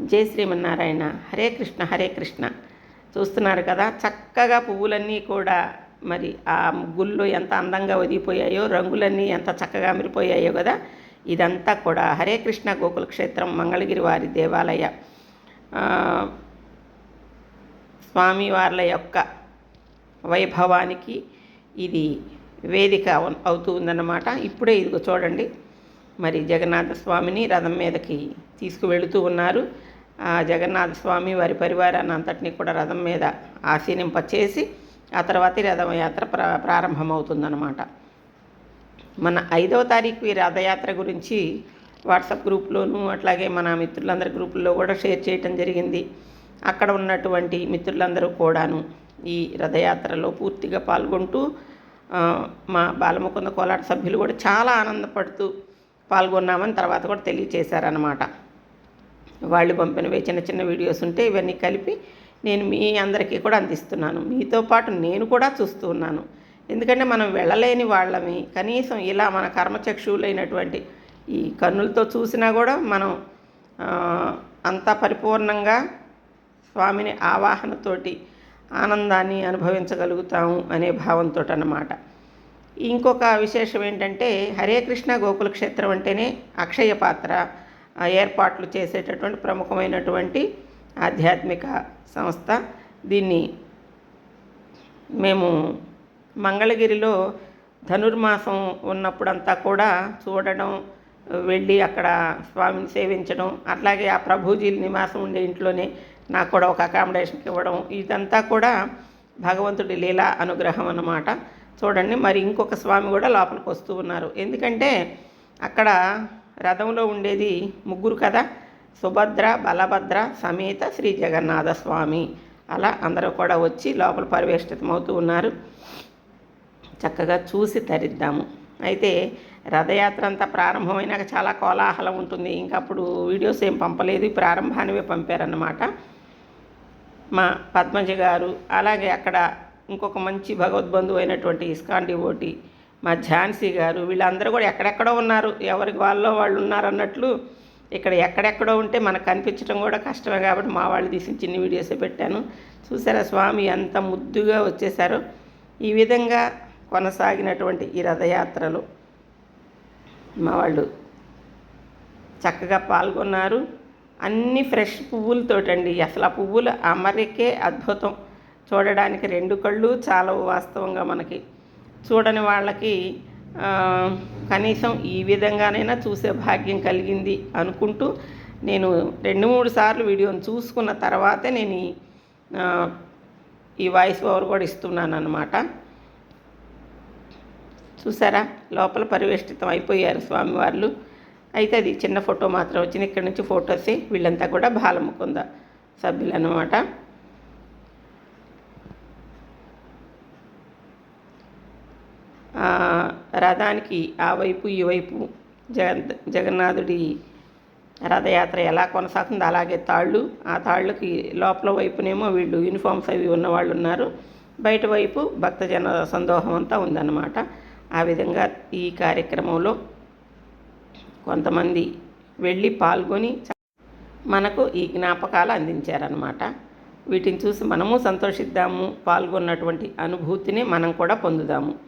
జై శ్రీమన్నారాయణ. హరే కృష్ణ హరే కృష్ణ. చూస్తున్నారు కదా చక్కగా పువ్వులన్నీ కూడా మరి ఆ ముగ్గుల్లో ఎంత అందంగా ఒదిగిపోయాయో రంగులన్నీ ఎంత చక్కగా మిరిపోయాయో కదా ఇదంతా కూడా హరే కృష్ణ గోకుల క్షేత్రం మంగళగిరి వారి దేవాలయ స్వామివార్ల యొక్క వైభవానికి ఇది వేదిక అవుతూ ఉందన్నమాట. ఇప్పుడే ఇదిగో చూడండి. మరి జగన్నాథ స్వామిని రథం మీదకి తీసుకువెళుతూ ఉన్నారు. జగన్నాథ స్వామి వారి పరివారాన్ని అంతటినీ కూడా రథం మీద ఆసీనింపచేసి ఆ తర్వాత రథం యాత్ర ప్ర ప్రారంభమవుతుందన్నమాట. మన ఐదవ తారీఖు ఈ రథయాత్ర గురించి వాట్సాప్ గ్రూప్లోనూ అట్లాగే మన మిత్రులందరి గ్రూపుల్లో కూడా షేర్ చేయటం జరిగింది. అక్కడ ఉన్నటువంటి మిత్రులందరూ కూడాను ఈ రథయాత్రలో పూర్తిగా పాల్గొంటూ మా బాలముకుంద కోలాట సభ్యులు కూడా చాలా ఆనందపడుతూ పాల్గొన్నామని తర్వాత కూడా తెలియచేశారనమాట వాళ్ళు పంపినవి చిన్న చిన్న వీడియోస్ ఉంటే ఇవన్నీ కలిపి నేను మీ అందరికీ కూడా అందిస్తున్నాను. మీతో పాటు నేను కూడా చూస్తూ ఉన్నాను. ఎందుకంటే మనం వెళ్ళలేని వాళ్ళమి. కనీసం ఇలా మన కర్మచక్షువులైనటువంటి ఈ కన్నులతో చూసినా కూడా మనం అంత పరిపూర్ణంగా స్వామిని ఆవాహనతోటి ఆనందాన్ని అనుభవించగలుగుతాము అనే భావంతో అన్నమాట ఇంకొక విశేషం ఏంటంటే హరే కృష్ణ గోకుల క్షేత్రం అంటేనే అక్షయ పాత్ర. ఏర్పాట్లు చేసేటటువంటి ప్రముఖమైనటువంటి ఆధ్యాత్మిక సంస్థ. దీన్ని మేము మంగళగిరిలో ధనుర్మాసం ఉన్నప్పుడంతా కూడా చూడడం వెళ్ళి అక్కడ స్వామిని సేవించడం అట్లాగే ఆ ప్రభుజీ నివాసం ఉండే ఇంట్లోనే నాకు కూడా ఒక అకామిడేషన్కి ఇవ్వడం ఇదంతా కూడా భగవంతుడి లీలా అనుగ్రహం అన్నమాట. చూడండి మరి ఇంకొక స్వామి కూడా లోపలికి వస్తూ ఉన్నారు. ఎందుకంటే అక్కడ రథంలో ఉండేది ముగ్గురు కదా? సుభద్ర బలభద్ర సమేత శ్రీ జగన్నాథ స్వామి అలా అందరూ కూడా వచ్చి లోపల పరివేష్టితమవుతూ ఉన్నారు. చక్కగా చూసి తరిద్దాము. అయితే రథయాత్ర అంతా ప్రారంభమైనాక చాలా కోలాహలం ఉంటుంది. ఇంకా అప్పుడు వీడియోస్ ఏం పంపలేదు. ప్రారంభానివే పంపారన్నమాట. మా పద్మజ గారు అలాగే అక్కడ ఇంకొక మంచి భగవద్బంధువు అయినటువంటి ఇస్కాన్ డివోటి మా ఝాన్సీ గారు వీళ్ళందరూ కూడా ఎక్కడెక్కడో ఉన్నారు. ఎవరికి వాళ్ళలో వాళ్ళు ఉన్నారు అన్నట్లు ఇక్కడ ఎక్కడెక్కడో ఉంటే మనకు కనిపించడం కూడా కష్టమే కాబట్టి మా వాళ్ళు తీసిన చిన్న వీడియోసే పెట్టాను. చూసారా స్వామి ఎంత ముద్దుగా వచ్చేసారో ఈ విధంగా కొనసాగినటువంటి ఈ రథయాత్రలో మా వాళ్ళు చక్కగా పాల్గొన్నారు. అన్ని ఫ్రెష్ పువ్వులతోటండి. అసలు ఆ పువ్వులు అమరికే అద్భుతం. చూడడానికి రెండు కళ్ళు చాలా వాస్తవంగా మనకి. చూడని వాళ్ళకి కనీసం ఈ విధంగానైనా చూసే భాగ్యం కలిగింది అనుకుంటూ నేను రెండు మూడు సార్లు వీడియోని చూసుకున్న తర్వాతే నేను ఈ, వాయిస్ ఓవర్ కూడా ఇస్తున్నాను అనమాట చూసారా? లోపల పరివేష్టితం అయిపోయారు స్వామివార్లు. అయితే అది చిన్న ఫోటో మాత్రం వచ్చింది. ఇక్కడ నుంచి ఫోటోసే. వీళ్ళంతా కూడా బాలముకుంద సభ్యులు రథానికి ఆ వైపు ఈ వైపు జగన్ జగన్నాథుడి రథయాత్ర ఎలా కొనసాగుతుందో అలాగే తాళ్ళు. ఆ తాళ్ళకి లోపల వైపునేమో వీళ్ళు యూనిఫామ్స్ అవి ఉన్న వాళ్ళు ఉన్నారు. బయట వైపు భక్తజన సందోహం అంతా ఉందన్నమాట. ఆ విధంగా ఈ కార్యక్రమంలో కొంతమంది వెళ్ళి పాల్గొని మనకు ఈ జ్ఞాపకాలు అందించారనమాట వీటిని చూసి మనము సంతోషిద్దాము. పాల్గొన్నటువంటి అనుభూతిని మనం కూడా పొందుదాము.